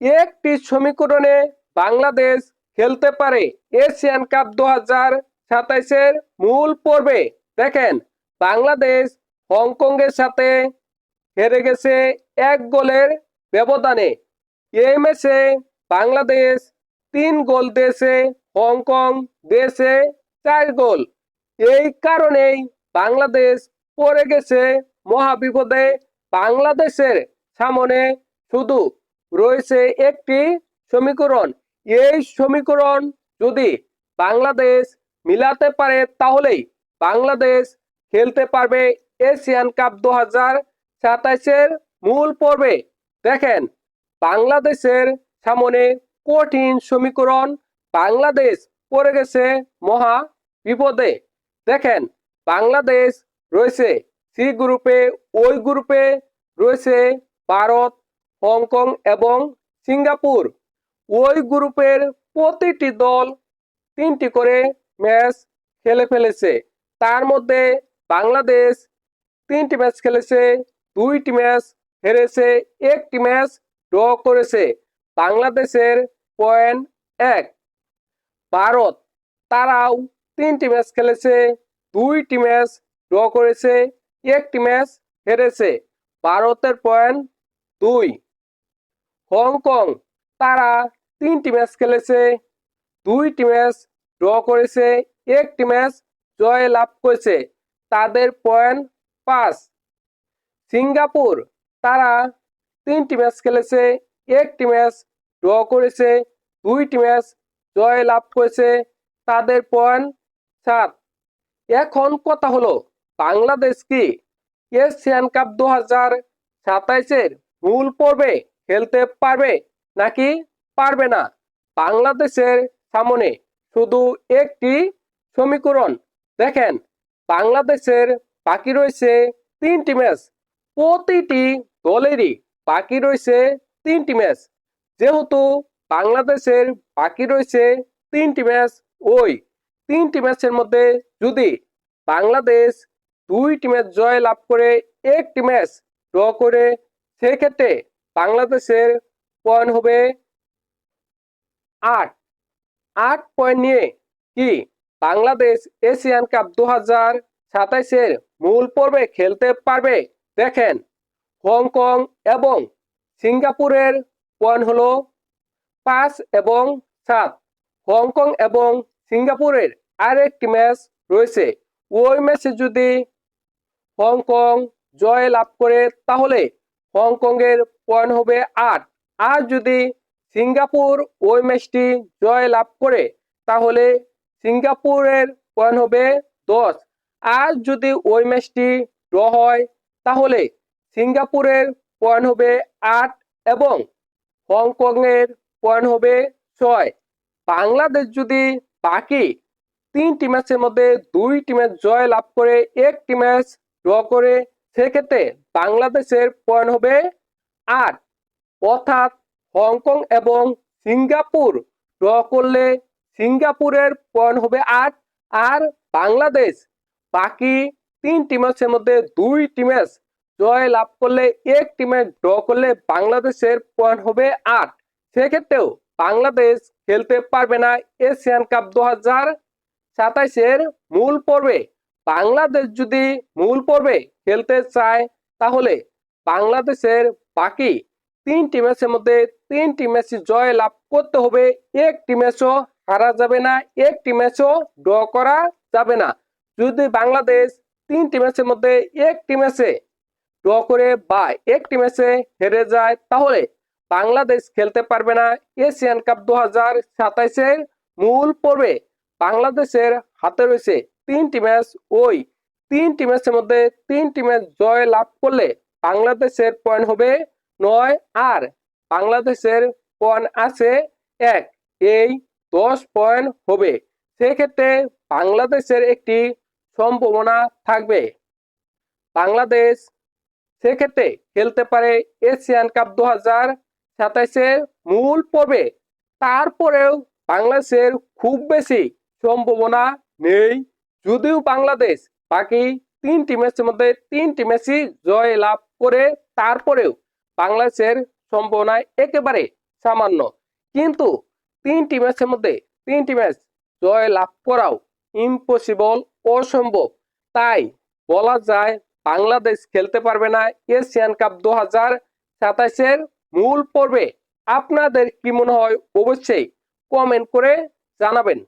একটি সমীকরণে বাংলাদেশ খেলতে পারে। এশিয়ান কাপ দু হাজার সাতাইশের মূল পর্বে। দেখেন, বাংলাদেশ হংকংয়ের সাথে হেরে গেছে এক গোলের ব্যবধানে। এই ম্যাচে বাংলাদেশ তিন গোল দিয়েছে, হংকং দিয়েছে চার গোল। এই কারণেই বাংলাদেশ পড়ে গেছে মহাবিপদে বাংলাদেশের সামনে শুধু। রয়েছে একটি সমীকরণ। এই সমীকরণ যদি বাংলাদেশ মিলাতে পারে, তাহলেই বাংলাদেশ খেলতে পারবে এশিয়ান কাপ দু হাজার সাতাইশের মূল পর্বে। দেখেন, বাংলাদেশের সামনে কঠিন সমীকরণ। বাংলাদেশ পড়ে গেছে মহা বিপদে। দেখেন, বাংলাদেশ রয়েছে সি গ্রুপে, ওই গ্রুপে রয়েছে ভারত হংকং এবং সিঙ্গাপুর। ওই গ্রুপের প্রতিটি দল তিনটি করে ম্যাচ খেলে ফেলেছে। তার মধ্যে বাংলাদেশ তিনটি ম্যাচ খেলেছে, দুইটি ম্যাচ হেরেছে, একটি ম্যাচ ড্র করেছে। বাংলাদেশের পয়েন্ট এক। ভারত, তারাও তিনটি ম্যাচ খেলেছে, দুইটি ম্যাচ ড্র করেছে, একটি ম্যাচ হেরেছে। ভারতের পয়েন্ট দুই। হংকং। তারা তিনটি ম্যাচ খেলেছে, দুইটি ম্যাচ ড্র করেছে, একটি ম্যাচ জয় লাভ করেছে। তাদের পয়েন্ট পাঁচ। সিঙ্গাপুর, তারা তিনটি ম্যাচ খেলেছে, একটি ম্যাচ ড্র করেছে, দুইটি ম্যাচ জয় লাভ করেছে, তাদের পয়েন্ট সাত। এখন কথা হলো, বাংলাদেশ কি এশিয়ান কাপ দু হাজার সাতাইশের মূল পর্বে খেলতে পারবে নাকি পারবে না? বাংলাদেশের সামনে শুধু একটি সমীকরণ। দেখেন, বাংলাদেশের বাকি রয়েছে তিনটি ম্যাচ। প্রতিটি দলেরই বাকি রয়েছে তিনটি ম্যাচ। যেহেতু বাংলাদেশের বাকি রয়েছে তিনটি ম্যাচ, ওই তিনটি ম্যাচের মধ্যে যদি বাংলাদেশ দুইটি ম্যাচ জয় লাভ করে একটি ম্যাচ ড্র করে, সেক্ষেত্রে বাংলাদেশের পয়েন্ট হবে আট। আট পয়েন্ট নিয়ে কি? বাংলাদেশ এশিয়ান কাপ দু হাজার সাতাইশের মূল পর্বে খেলতে পারবে। দেখেন, হংকং এবং সিঙ্গাপুরের পয়েন্ট হলো পাঁচ এবং সাত। হংকং এবং সিঙ্গাপুরের আরেকটি ম্যাচ রয়েছে। ওই ম্যাচে যদি হংকং জয় লাভ করে, তাহলে হংকংয়ের পয়েন্ট হবে আট। আর যদি সিঙ্গাপুর ওই ম্যাচটি জয় লাভ করে, তাহলে সিঙ্গাপুরের পয়েন্ট হবে দশ। আর যদি ওই ম্যাচটি ড্র হয়, তাহলে সিঙ্গাপুরের পয়েন্ট হবে আট এবং হংকংয়ের পয়েন্ট হবে ছয়। বাংলাদেশ যদি বাকি তিনটি ম্যাচের মধ্যে দুইটি ম্যাচ জয় লাভ করে, একটি ম্যাচ ড্র করে সেক্ষেত্রে বাংলাদেশের পয়েন্ট হবে আট। অর্থাৎ হংকং এবং সিঙ্গাপুর ড্র করলে সিঙ্গাপুরের পয়েন্ট হবে আট আর বাংলাদেশ বাকি তিনটি ম্যাচের মধ্যে দুইটি ম্যাচ জয় লাভ করলে একটি ম্যাচ ড্র করলে বাংলাদেশের পয়েন্ট হবে আট। সেক্ষেত্রেও বাংলাদেশ খেলতে পারবে না এশিয়ান কাপ দু হাজার সাতাইশের মূল পর্বে। বাংলাদেশ যদি মূল পর্বে খেলতে চায়, তাহলে বাংলাদেশের বাকি তিনটি ম্যাচের মধ্যে তিনটি ম্যাচ জয় লাভ করতে হবে। একটি ম্যাচও হারা যাবে না, একটি ম্যাচও ড্র করা যাবে না। যদি বাংলাদেশ তিনটি ম্যাচের মধ্যে একটি ম্যাচে ড্র করে বা একটি ম্যাচে হেরে যায়, তাহলে বাংলাদেশ খেলতে পারবে না। এশিয়ান কাপ দু হাজার সাতাইশের মূল পর্বে বাংলাদেশের হাতে রয়েছে তিনটি ম্যাচ। ওই তিনটি ম্যাচের মধ্যে তিনটি ম্যাচ জয় লাভ করলে বাংলাদেশের পয়েন্ট হবে নয় আর বাংলাদেশের পয়েন্ট আছে এক। এই দশ পয়েন্ট হবে। সেক্ষেত্রে বাংলাদেশের একটি সম্ভাবনা থাকবে। বাংলাদেশ সেক্ষেত্রে খেলতে পারে এশিয়ান কাপ দু হাজার সাতাইশের মূল পর্বে। তারপরেও বাংলাদেশের খুব বেশি সম্ভাবনা নেই। যদিও বাংলাদেশ বাকি তিনটি ম্যাচের মধ্যে তিনটি ম্যাচই জয় লাভ করে তারপরেও বাংলাদেশের সম্ভাবনা একেবারে সামান্য। কিন্তু তিনটি ম্যাচের মধ্যে তিনটি ম্যাচ জয় লাভ করাও ইম্পসিবল অসম্ভব। তাই বলা যায় বাংলাদেশ খেলতে পারবে না এশিয়ান কাপ দু হাজার সাতাইশের মূল পর্বে। আপনাদের কি মনে হয়? অবশ্যই কমেন্ট করে জানাবেন।